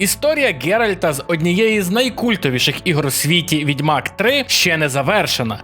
Історія Геральта з однієї з найкультовіших ігор у світі Відьмак 3 ще не завершена.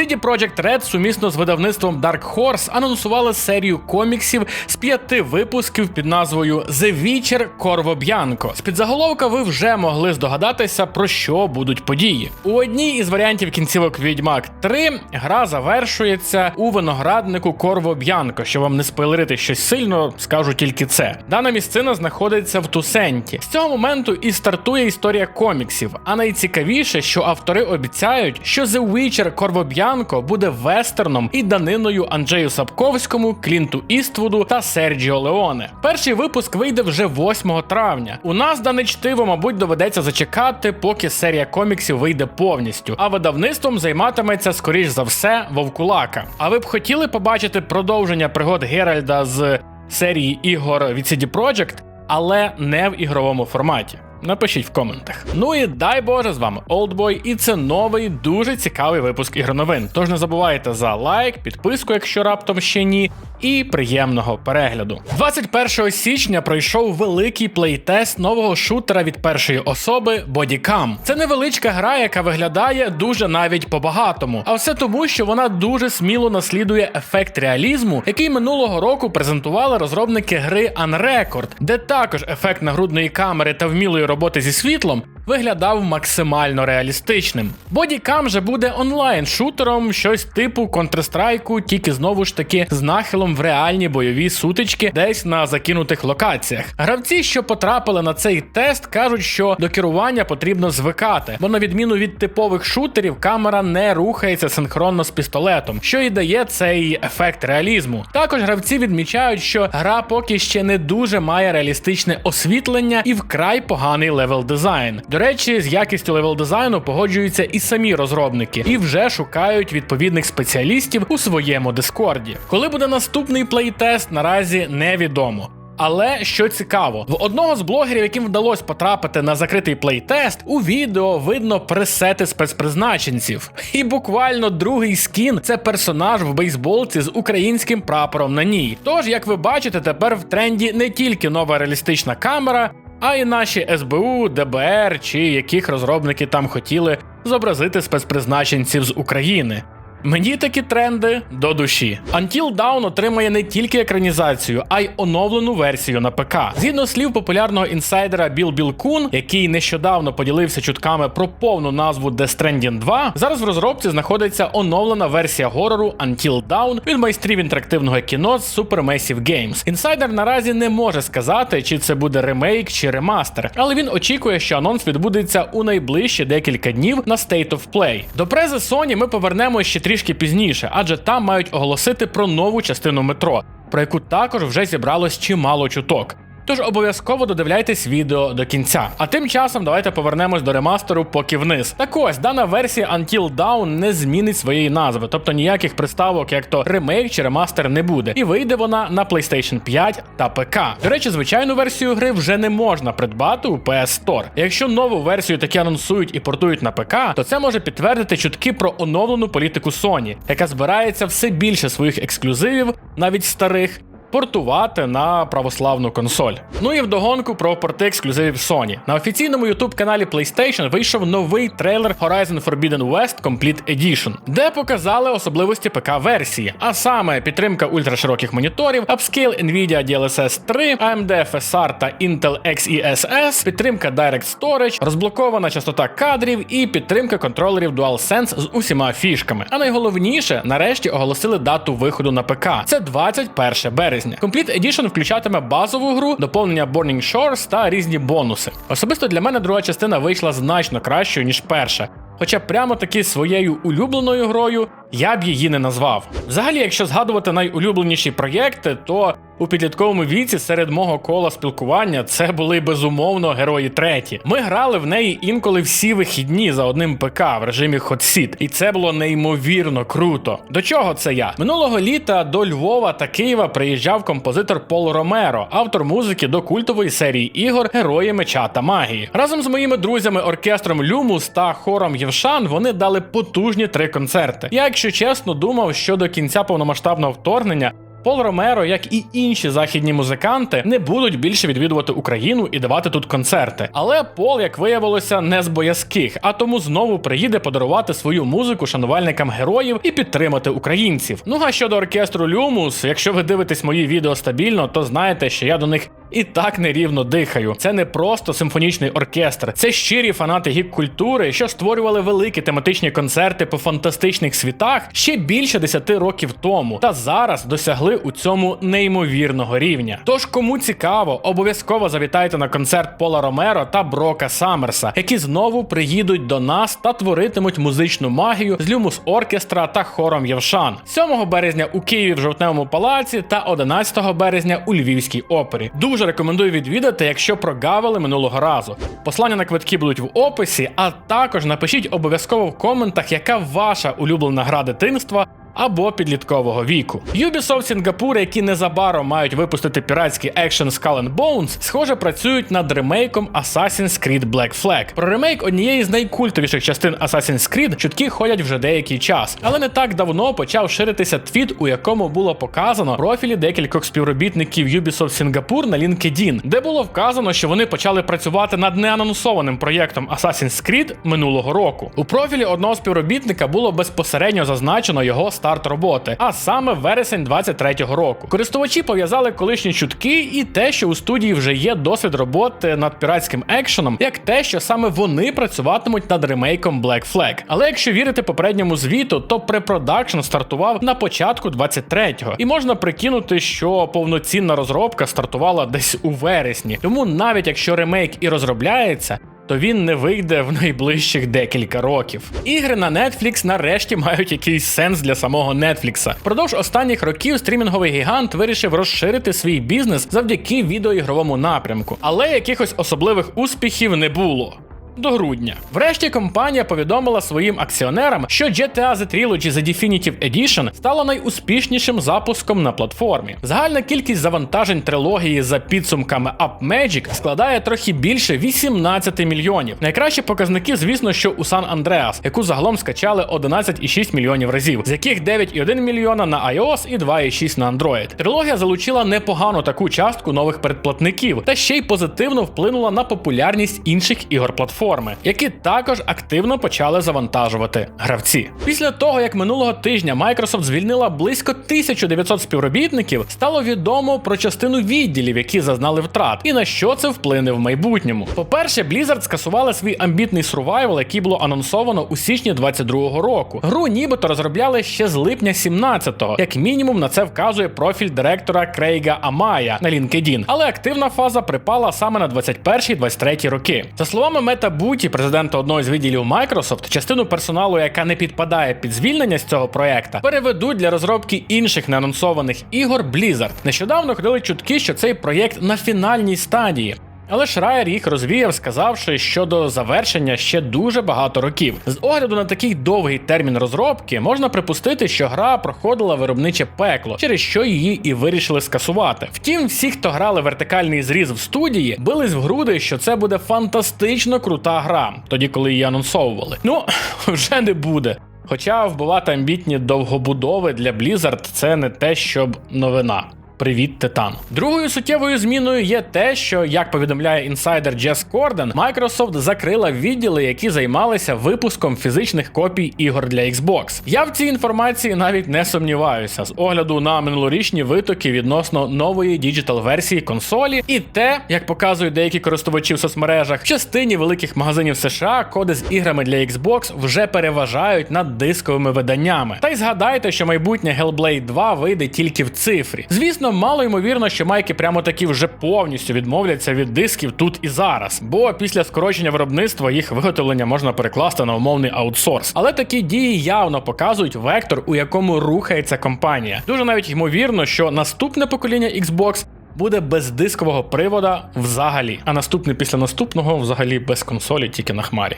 CD Projekt Red сумісно з видавництвом Dark Horse анонсували серію коміксів з п'яти випусків під назвою The Witcher Corvo Bianco. З підзаголовка ви вже могли здогадатися, про що будуть події. У одній із варіантів кінцівок Відьмак 3 гра завершується у винограднику Корво Б'янко. Що вам не спойлерити щось сильно, скажу тільки це. Дана місцина знаходиться в Тусенті. З цього моменту і стартує історія коміксів. А найцікавіше, що автори обіцяють, що The Witcher Корво Б'янко буде вестерном і даниною Анджею Сапковському, Клінту Іствуду та Серджіо Леоне. Перший випуск вийде вже 8 травня. У нас дане чтиво, мабуть, доведеться зачекати, поки серія коміксів вийде повністю. А видавництвом займатиметься, скоріш за все, Вовкулака. А ви б хотіли побачити продовження пригод Геральда з серії ігор від CD Projekt, але не в ігровому форматі. Напишіть в коментах. Ну і дай Боже, з вами Олдбой, і це новий дуже цікавий випуск ігроновин. Тож не забувайте за лайк, підписку, якщо раптом ще ні, і приємного перегляду. 21 січня пройшов великий плейтест нового шутера від першої особи Bodycam. Це невеличка гра, яка виглядає дуже навіть по-багатому. А все тому, що вона дуже сміло наслідує ефект реалізму, який минулого року презентували розробники гри Unrecord, де також ефект нагрудної камери та вмілої роботи зі світлом виглядав максимально реалістичним. Бодікам же буде онлайн-шутером, щось типу Counter-Strike, тільки знову ж таки з нахилом в реальні бойові сутички десь на закинутих локаціях. Гравці, що потрапили на цей тест, кажуть, що до керування потрібно звикати, бо на відміну від типових шутерів, камера не рухається синхронно з пістолетом, що і дає цей ефект реалізму. Також гравці відмічають, що гра поки ще не дуже має реалістичне освітлення і вкрай поганий левел дизайн. До речі, з якістю левел дизайну погоджуються і самі розробники, і вже шукають відповідних спеціалістів у своєму дискорді. Коли буде наступний плейтест, наразі невідомо. Але що цікаво, в одного з блогерів, яким вдалося потрапити на закритий плейтест, у відео видно пресети спецпризначенців. І буквально другий скін це персонаж в бейсболці з українським прапором на ній. Тож, як ви бачите, тепер в тренді не тільки нова реалістична камера, а й наші СБУ, ДБР чи яких розробники там хотіли зобразити спецпризначенців з України. Мені такі тренди до душі. Until Dawn отримає не тільки екранізацію, а й оновлену версію на ПК. Згідно слів популярного інсайдера Біл Білкун, який нещодавно поділився чутками про повну назву Death Stranding 2, зараз в розробці знаходиться оновлена версія горору Until Dawn від майстрів інтерактивного кіно з Supermassive Games. Інсайдер наразі не може сказати, чи це буде ремейк чи ремастер, але він очікує, що анонс відбудеться у найближчі декілька днів на State of Play. До прези Sony ми повернемо ще трішки пізніше, адже там мають оголосити про нову частину метро, про яку також вже зібралось чимало чуток. Тож обов'язково додивляйтесь відео до кінця. А тим часом давайте повернемось до ремастеру поки вниз. Так ось дана версія Until Dawn не змінить своєї назви, тобто ніяких приставок, як то ремейк чи ремастер не буде. І вийде вона на PlayStation 5 та ПК. До речі, звичайну версію гри вже не можна придбати у PS Store. Якщо нову версію таки анонсують і портують на ПК, то це може підтвердити чутки про оновлену політику Sony, яка збирається все більше своїх ексклюзивів, навіть старих портувати на православну консоль. Ну і вдогонку про порти ексклюзивів Sony. На офіційному youtube каналі PlayStation вийшов новий трейлер Horizon Forbidden West Complete Edition, де показали особливості ПК-версії, а саме підтримка ультрашироких моніторів, апскейл Nvidia DLSS 3, AMD FSR та Intel XeSS, підтримка Direct Storage, розблокована частота кадрів і підтримка контролерів DualSense з усіма фішками. А найголовніше, нарешті оголосили дату виходу на ПК. Це 21 березня. Complete Edition включатиме базову гру, доповнення Burning Shores та різні бонуси. Особисто для мене друга частина вийшла значно кращою ніж перша. Хоча прямо таки своєю улюбленою грою я б її не назвав. Взагалі, якщо згадувати найулюбленіші проєкти, то у підлітковому віці серед мого кола спілкування це були безумовно герої треті. Ми грали в неї інколи всі вихідні за одним ПК в режимі Hot і це було неймовірно круто. До чого це я? Минулого літа до Львова та Києва приїжджав композитор Пол Ромеро, автор музики до культової серії ігор Герої меча та магії. Разом з моїми друзями оркестром Люмус та хором Євшан вони дали потужні три концерти. Я, якщо чесно, думав, що до кінця повномасштабного вторгнення Пол Ромеро, як і інші західні музиканти, не будуть більше відвідувати Україну і давати тут концерти. Але Пол, як виявилося, не з боязких, а тому знову приїде подарувати свою музику шанувальникам героїв і підтримати українців. Ну а щодо оркестру Люмус, якщо ви дивитесь мої відео стабільно, то знаєте, що я до них і так нерівно дихаю. Це не просто симфонічний оркестр, це щирі фанати гік-культури, що створювали великі тематичні концерти по фантастичних світах ще більше 10 років тому, та зараз досягли у цьому неймовірного рівня. Тож, кому цікаво, обов'язково завітайте на концерт Пола Ромеро та Брока Саммерса, які знову приїдуть до нас та творитимуть музичну магію з Люмус Оркестра та хором Євшан 7 березня у Києві в Жовтневому палаці та 11 березня у Львівській опері. Дуже рекомендую відвідати, якщо прогавили минулого разу. Послання на квитки будуть в описі, а також напишіть обов'язково в коментах, яка ваша улюблена гра дитинства або підліткового віку. Ubisoft Сінгапур, які незабаром мають випустити піратський екшен Skull and Bones, схоже працюють над ремейком Assassin's Creed Black Flag. Про ремейк однієї з найкультовіших частин Assassin's Creed чутки ходять вже деякий час, але не так давно почав ширитися твіт, у якому було показано профілі декількох співробітників Ubisoft Сінгапур на LinkedIn, де було вказано, що вони почали працювати над неанонсованим проєктом Assassin's Creed минулого року. У профілі одного співробітника було безпосередньо зазначено його старт роботи, а саме вересень 23-го року. Користувачі пов'язали колишні чутки і те, що у студії вже є досвід роботи над піратським екшеном, як те, що саме вони працюватимуть над ремейком Black Flag. Але якщо вірити попередньому звіту, то препродакшн стартував на початку 23-го. І можна прикинути, що повноцінна розробка стартувала десь у вересні. Тому навіть якщо ремейк і розробляється, то він не вийде в найближчих декілька років. Ігри на Netflix нарешті мають якийсь сенс для самого Netflix. Впродовж останніх років стрімінговий гігант вирішив розширити свій бізнес завдяки відеоігровому напрямку, але якихось особливих успіхів не було. До грудня. Врешті компанія повідомила своїм акціонерам, що GTA The Trilogy The Definitive Edition стала найуспішнішим запуском на платформі. Загальна кількість завантажень трилогії за підсумками UpMagic складає трохи більше 18 мільйонів. Найкращі показники, звісно, що у San Andreas, яку загалом скачали 11,6 мільйонів разів, з яких 9,1 мільйона на iOS і 2,6 на Android. Трилогія залучила непогану таку частку нових передплатників, та ще й позитивно вплинула на популярність інших ігор платформи, які також активно почали завантажувати гравці. Після того, як минулого тижня Microsoft звільнила близько 1900 співробітників, стало відомо про частину відділів, які зазнали втрат, і на що це вплине в майбутньому. По-перше, Blizzard скасували свій амбітний сурвайвал, який було анонсовано у січні 22-го року. Гру нібито розробляли ще з липня 17-го. Як мінімум на це вказує профіль директора Крейга Амая на LinkedIn. Але активна фаза припала саме на 21-23 роки. За словами Мета Буті, президента одного з відділів Microsoft, частину персоналу, яка не підпадає під звільнення з цього проекта, переведуть для розробки інших неанонсованих ігор Blizzard. Нещодавно ходили чутки, що цей проєкт на фінальній стадії. Але Шрайер їх розвіяв, сказавши, що до завершення ще дуже багато років. З огляду на такий довгий термін розробки можна припустити, що гра проходила виробниче пекло, через що її і вирішили скасувати. Втім, всі, хто грали вертикальний зріз в студії, бились в груди, що це буде фантастично крута гра, тоді коли її анонсовували. Ну вже не буде. Хоча вбивати амбітні довгобудови для Blizzard це не те, щоб новина. Привіт, Титан. Другою суттєвою зміною є те, що, як повідомляє інсайдер Джес Корден, Microsoft закрила відділи, які займалися випуском фізичних копій ігор для Xbox. Я в цій інформації навіть не сумніваюся з огляду на минулорічні витоки відносно нової діджитал версії консолі, і те, як показують деякі користувачі в соцмережах, в частині великих магазинів США коди з іграми для Xbox вже переважають над дисковими виданнями. Та й згадайте, що майбутнє Hellblade 2 вийде тільки в цифрі. Звісно, мало ймовірно, що майки прямо таки вже повністю відмовляться від дисків тут і зараз, бо після скорочення виробництва їх виготовлення можна перекласти на умовний аутсорс. Але такі дії явно показують вектор, у якому рухається компанія. Дуже навіть ймовірно, що наступне покоління Xbox буде без дискового привода взагалі, а наступне після наступного взагалі без консолі, тільки на хмарі.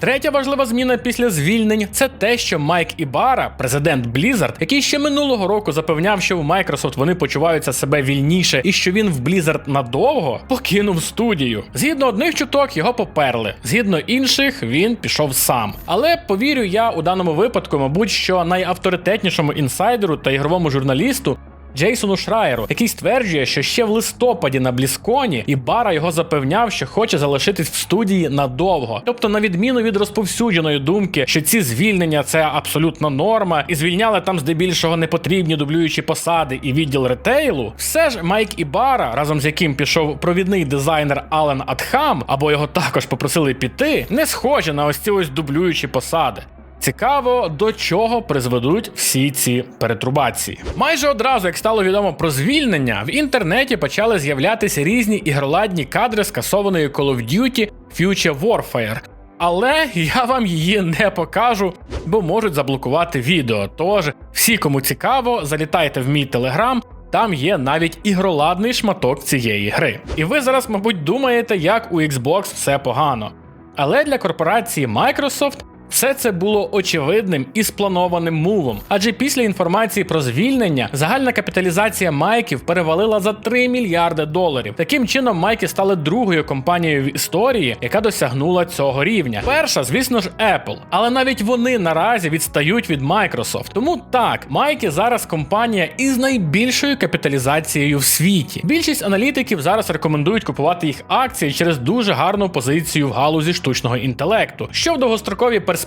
Третя важлива зміна після звільнень це те, що Майк Ібара, президент Blizzard, який ще минулого року запевняв, що в Microsoft вони почуваються себе вільніше і що він в Blizzard надовго, покинув студію. Згідно одних чуток його поперли, згідно інших він пішов сам. Але повірю я у даному випадку, мабуть, що найавторитетнішому інсайдеру та ігровому журналісту Джейсону Шрайеру, який стверджує, що ще в листопаді на Блісконі Ібара його запевняв, що хоче залишитись в студії надовго. Тобто, на відміну від розповсюдженої думки, що ці звільнення це абсолютно норма, і звільняли там здебільшого непотрібні дублюючі посади і відділ ретейлу, все ж Майк Ібара, разом з яким пішов провідний дизайнер Ален Атхам, або його також попросили піти, не схожі на ось ці ось дублюючі посади. Цікаво, до чого призведуть всі ці перетрубації. Майже одразу, як стало відомо про звільнення, в інтернеті почали з'являтися різні ігроладні кадри скасованої Call of Duty Future Warfare. Але я вам її не покажу, бо можуть заблокувати відео. Тож, всі, кому цікаво, залітайте в мій телеграм. Там є навіть ігроладний шматок цієї гри. І ви зараз, мабуть, думаєте, як у Xbox все погано. Але для корпорації Microsoft все це було очевидним і спланованим мувом, адже після інформації про звільнення загальна капіталізація майків перевалила за 3 мільярди доларів. Таким чином, майки стали другою компанією в історії, яка досягнула цього рівня. Перша, звісно ж, Apple, але навіть вони наразі відстають від Microsoft. Тому так, майки зараз компанія із найбільшою капіталізацією в світі. Більшість аналітиків зараз рекомендують купувати їх акції через дуже гарну позицію в галузі штучного інтелекту, що в довгостроковій перспективі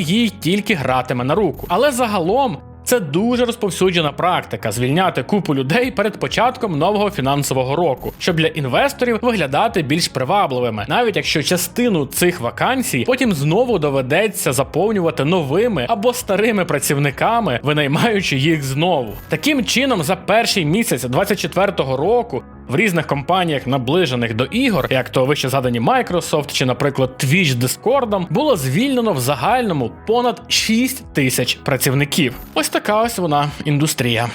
їй тільки гратиме на руку. Але загалом. Це дуже розповсюджена практика звільняти купу людей перед початком нового фінансового року, щоб для інвесторів виглядати більш привабливими, навіть якщо частину цих вакансій потім знову доведеться заповнювати новими або старими працівниками, винаймаючи їх знову. Таким чином, за перший місяць 2024 року в різних компаніях, наближених до ігор, як то вище згадані Microsoft чи, наприклад, Twitch Discord, було звільнено в загальному понад 6 тисяч працівників. Ось така ось вона індустрія.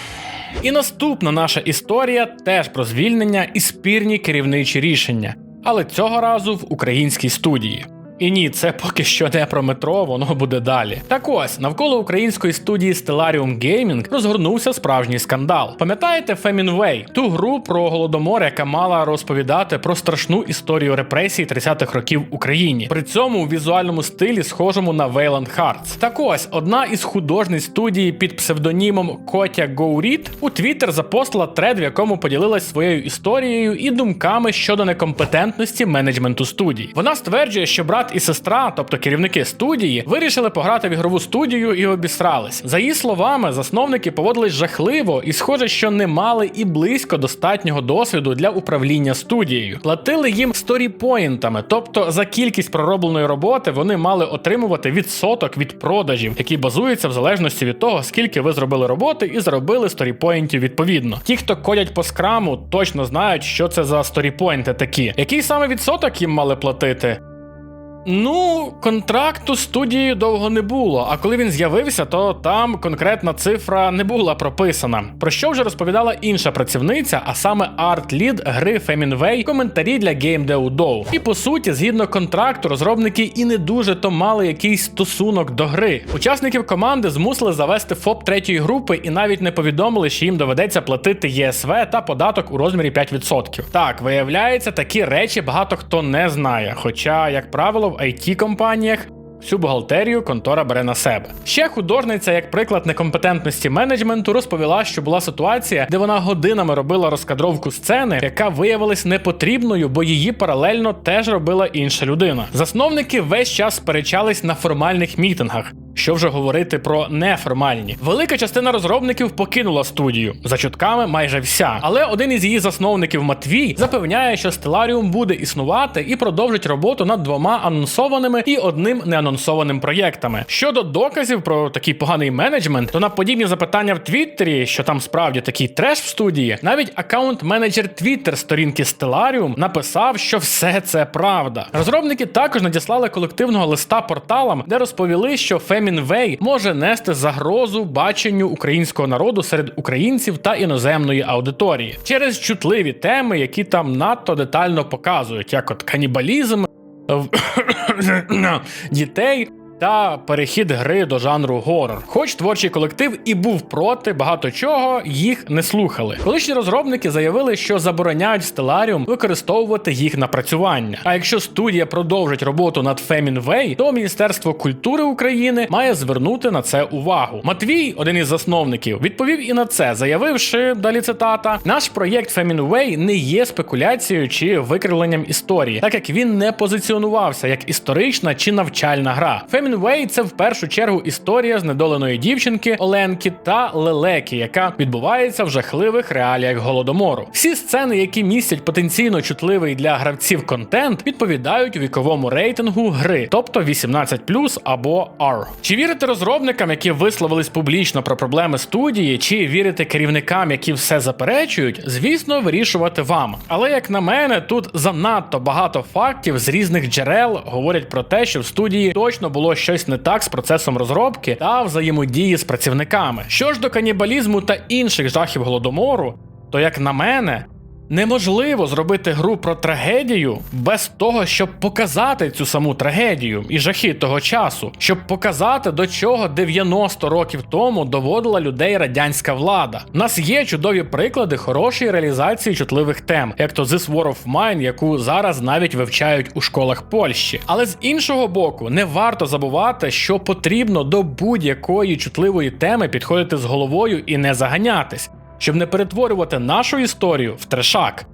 І наступна наша історія теж про звільнення і спірні керівничі рішення, але цього разу в українській студії. І ні, це поки що не про метро, воно буде далі. Так ось навколо української студії Stellarium Gaming розгорнувся справжній скандал. Пам'ятаєте Famine ту гру про голодомор, яка мала розповідати про страшну історію репресій 30-х років Україні. При цьому у візуальному стилі, схожому на Wayland Hearts. Так ось одна із художниць студії під псевдонімом Котя Гоуріт у Твіттер запостила тред, в якому поділилась своєю історією і думками щодо некомпетентності менеджменту студії. Вона стверджує, що і сестра, тобто керівники студії, вирішили пограти в ігрову студію і обісрались. За її словами, засновники поводились жахливо і, схоже, що не мали і близько достатнього досвіду для управління студією. Платили їм сторіпоінтами, тобто за кількість проробленої роботи вони мали отримувати відсоток від продажів, який базується в залежності від того, скільки ви зробили роботи і заробили сторіпоінтів відповідно. Ті, хто кодять по скраму, точно знають, що це за сторіпоінти такі. Який саме відсоток їм мали платити? Ну, контракту з студією довго не було, а коли він з'явився, то там конкретна цифра не була прописана. Про що вже розповідала інша працівниця, а саме арт-лід гри Feminway, коментарі для GameDev І по суті, згідно контракту, розробники і не дуже то мали якийсь стосунок до гри. Учасників команди змусили завести ФОП третьої групи і навіть не повідомили, що їм доведеться платити ЄСВ та податок у розмірі 5%. Так, виявляється, такі речі багато хто не знає. Хоча, як правило, в it компаніях всю бухгалтерію контора бере на себе. Ще художниця, як приклад некомпетентності менеджменту, розповіла, що була ситуація, де вона годинами робила розкадровку сцени, яка виявилась непотрібною, бо її паралельно теж робила інша людина. Засновники весь час сперечались на формальних мітингах. Що вже говорити про неформальні. Велика частина розробників покинула студію за чутками майже вся. Але один із її засновників Матвій запевняє, що Stellarium буде існувати і продовжить роботу над двома анонсованими і одним неанонсованим проєктами. Щодо доказів про такий поганий менеджмент, то на подібні запитання в Твіттері, що там справді такий треш в студії, навіть аккаунт-менеджер Твіттер сторінки Stellarium написав, що все це правда. Розробники також надіслали колективного листа порталам, де розповіли, що Фемінвей може нести загрозу баченню українського народу серед українців та іноземної аудиторії через чутливі теми, які там надто детально показують, як от канібалізм, дітей та перехід гри до жанру горор. Хоч творчий колектив і був проти багато чого, їх не слухали. Колишні розробники заявили, що забороняють Stellarium використовувати їх напрацювання. А якщо студія продовжить роботу над Way, то Міністерство культури України має звернути на це увагу. Матвій, один із засновників, відповів і на це, заявивши далі цитата: наш проєкт Way не є спекуляцією чи викривленням історії, так як він не позиціонувався як історична чи навчальна гра. Famine Way – це в першу чергу історія знедоленої дівчинки Оленки та Лелеки, яка відбувається в жахливих реаліях голодомору. Всі сцени, які містять потенційно чутливий для гравців контент, відповідають віковому рейтингу гри, тобто 18+, або R. Чи вірити розробникам, які висловились публічно про проблеми студії, чи вірити керівникам, які все заперечують, звісно, вирішувати вам. Але як на мене, тут занадто багато фактів з різних джерел говорять про те, що в студії точно було щось не так з процесом розробки та взаємодії з працівниками. Що ж до канібалізму та інших жахів голодомору, то як на мене. Неможливо зробити гру про трагедію без того, щоб показати цю саму трагедію і жахи того часу, щоб показати, до чого 90 років тому доводила людей радянська влада. У нас є чудові приклади хорошої реалізації чутливих тем, як то This War of Mine, яку зараз навіть вивчають у школах Польщі. Але з іншого боку, не варто забувати, що потрібно до будь-якої чутливої теми підходити з головою і не заганятись щоб не перетворювати нашу історію в трешак,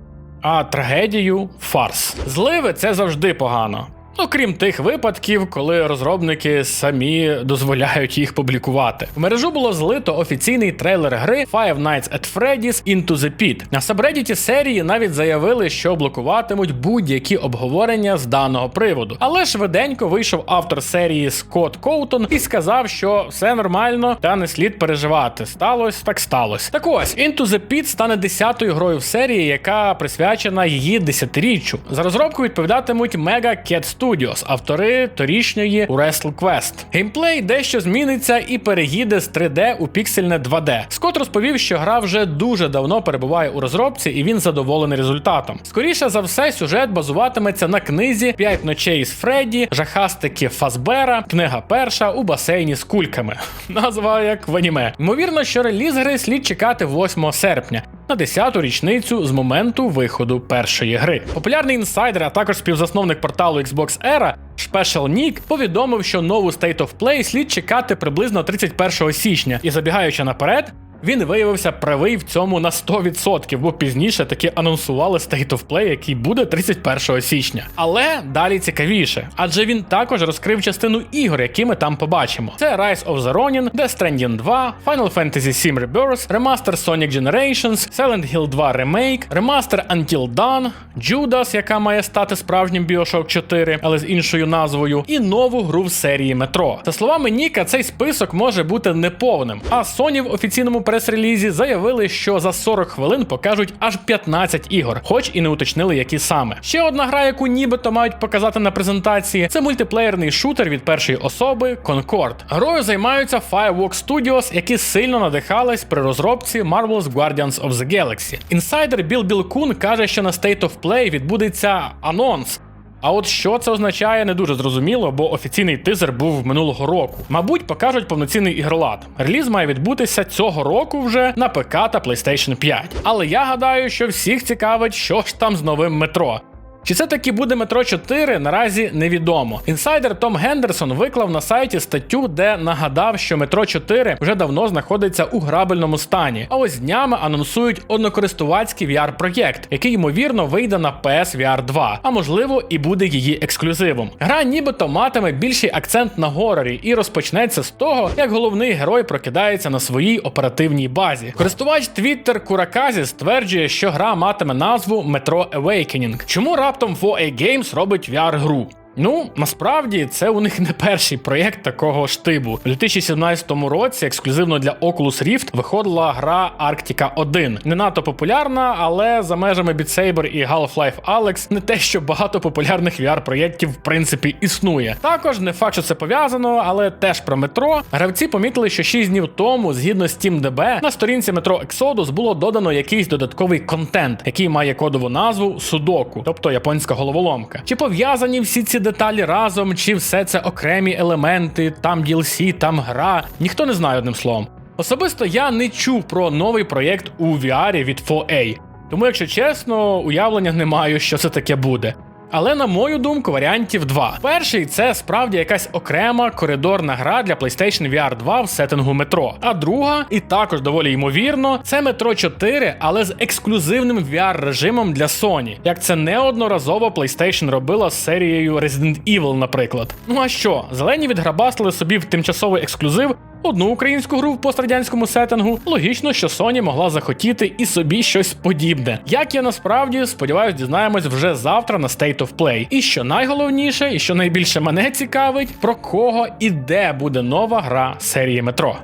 а трагедію фарс. Зливи це завжди погано. Ну, крім тих випадків, коли розробники самі дозволяють їх публікувати. В мережу було злито офіційний трейлер гри Five Nights at Freddy's Into the Pit. На сабреддіті серії навіть заявили, що блокуватимуть будь-які обговорення з даного приводу. Але швиденько вийшов автор серії Скотт Коутон і сказав, що все нормально та не слід переживати. Сталось, так сталося. Так ось Into the Pit стане десятою грою в серії, яка присвячена її десятиріччю. За розробку відповідатимуть Mega Cat Studios, автори торішньої Wrestle Quest. Геймплей дещо зміниться і переїде з 3D у піксельне 2D. Скотт розповів, що гра вже дуже давно перебуває у розробці, і він задоволений результатом. Скоріше за все, сюжет базуватиметься на книзі «П'ять ночей з Фредді, жахастики Фазбера, книга перша у басейні з кульками. Назва як в аніме. Ймовірно, що реліз гри слід чекати 8 серпня. На 10-ту річницю з моменту виходу першої гри. Популярний інсайдер, а також співзасновник порталу Xbox Era Special Nick повідомив, що нову State of Play слід чекати приблизно 31 січня, і забігаючи наперед. Він виявився правий в цьому на 100%, бо пізніше таки анонсували State of Play, який буде 31 січня. Але далі цікавіше, адже він також розкрив частину ігор, які ми там побачимо. Це Rise of the Ronin, Death Stranding 2, Final Fantasy VII Rebirth, ремастер Sonic Generations, Silent Hill 2 Remake, ремастер Until Dawn, Judas, яка має стати справжнім Bioshock 4, але з іншою назвою, і нову гру в серії Metro. За словами Ніка, цей список може бути неповним, а Sony в офіційному прес-релізі заявили, що за 40 хвилин покажуть аж 15 ігор, хоч і не уточнили, які саме. Ще одна гра, яку нібито мають показати на презентації, це мультиплеєрний шутер від першої особи Concord. Грою займаються Fireworks Studios, які сильно надихались при розробці Marvel's Guardians of the Galaxy. Інсайдер Біл Біл Кун каже, що на State of Play відбудеться анонс. А от що це означає, не дуже зрозуміло, бо офіційний тизер був минулого року. Мабуть, покажуть повноцінний ігролад. Реліз має відбутися цього року вже на ПК та PlayStation 5. Але я гадаю, що всіх цікавить, що ж там з новим метро. Чи це таки буде метро 4, наразі невідомо. Інсайдер Том Гендерсон виклав на сайті статтю, де нагадав, що метро 4 вже давно знаходиться у грабельному стані. А ось днями анонсують однокористувацький VR-проєкт, який ймовірно вийде на PSVR 2, а можливо і буде її ексклюзивом. Гра нібито матиме більший акцент на горорі і розпочнеться з того, як головний герой прокидається на своїй оперативній базі. Користувач Twitter Кураказі стверджує, що гра матиме назву Metro Awakening. Чому раптом 4A Games робить VR-гру? Ну, насправді це у них не перший проєкт такого штибу. У 2017 році ексклюзивно для Oculus Rift виходила гра Arctica 1. Не надто популярна, але за межами Beat Saber і Half-Life Alyx не те, що багато популярних VR-проєктів в принципі існує. Також не факт, що це пов'язано, але теж про метро. Гравці помітили, що 6 днів тому, згідно з SteamDB, на сторінці метро Exodus було додано якийсь додатковий контент, який має кодову назву Судоку, тобто японська головоломка. Чи пов'язані всі ці деталі разом, чи все це окремі елементи, там DLC, там гра. Ніхто не знає одним словом. Особисто я не чув про новий проєкт у VR від 4A, тому, якщо чесно, уявлення не маю, що це таке буде. Але на мою думку, варіантів два. Перший це справді якась окрема коридорна гра для PlayStation VR 2 в сеттингу метро. А друга, і також доволі ймовірно, це метро 4, але з ексклюзивним VR режимом для Sony, як це неодноразово PlayStation робила з серією Resident Evil, наприклад. Ну а що, зелені відграбастили собі в тимчасовий ексклюзив одну українську гру в пострадянському сеттингу, логічно, що Sony могла захотіти і собі щось подібне. Як я насправді сподіваюсь, дізнаємось вже завтра на State of Play. І що найголовніше, і що найбільше мене цікавить, про кого і де буде нова гра серії метро.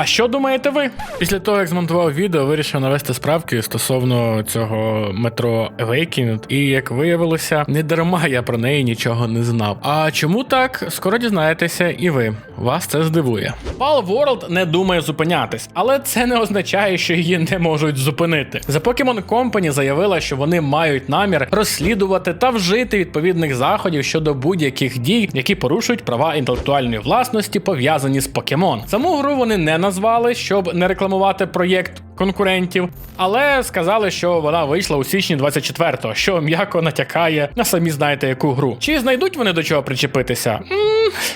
А що думаєте ви? Після того, як змонтував відео, вирішив навести справки стосовно цього метро Awakened, і як виявилося, не дарма я про неї нічого не знав. А чому так? Скоро дізнаєтеся, і ви. Вас це здивує. Pal World не думає зупинятись, але це не означає, що її не можуть зупинити. The Pokemon Company заявила, що вони мають намір розслідувати та вжити відповідних заходів щодо будь-яких дій, які порушують права інтелектуальної власності, пов'язані з покемон. Саму гру вони не назвали, щоб не рекламувати проєкт конкурентів, але сказали, що вона вийшла у січні 24-го, що м'яко натякає на самі знаєте яку гру. Чи знайдуть вони до чого причепитися?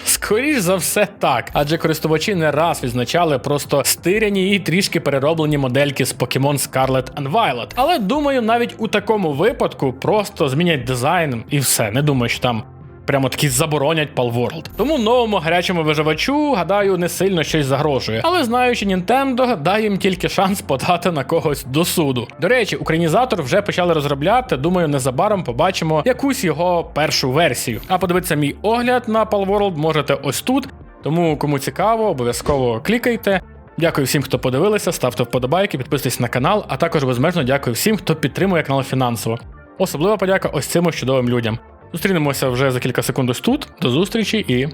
скоріш за все так, адже користувачі не раз відзначали просто стиряні і трішки перероблені модельки з Pokemon Scarlet and Violet. Але думаю, навіть у такому випадку просто змінять дизайн і все. Не думаю, що там прямо таки заборонять Palworld. Тому новому гарячому виживачу, гадаю, не сильно щось загрожує. Але знаючи Nintendo, дай їм тільки шанс подати на когось до суду. До речі, українізатор вже почали розробляти. Думаю, незабаром побачимо якусь його першу версію. А подивитися мій огляд на Palworld можете ось тут. Тому кому цікаво, обов'язково клікайте. Дякую всім, хто подивилися, ставте вподобайки, підписуйтесь на канал, а також безмежно дякую всім, хто підтримує канал фінансово. Особлива подяка ось цим чудовим людям. Зустрінемося вже за кілька секунд ось тут. До зустрічі і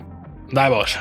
дай Боже!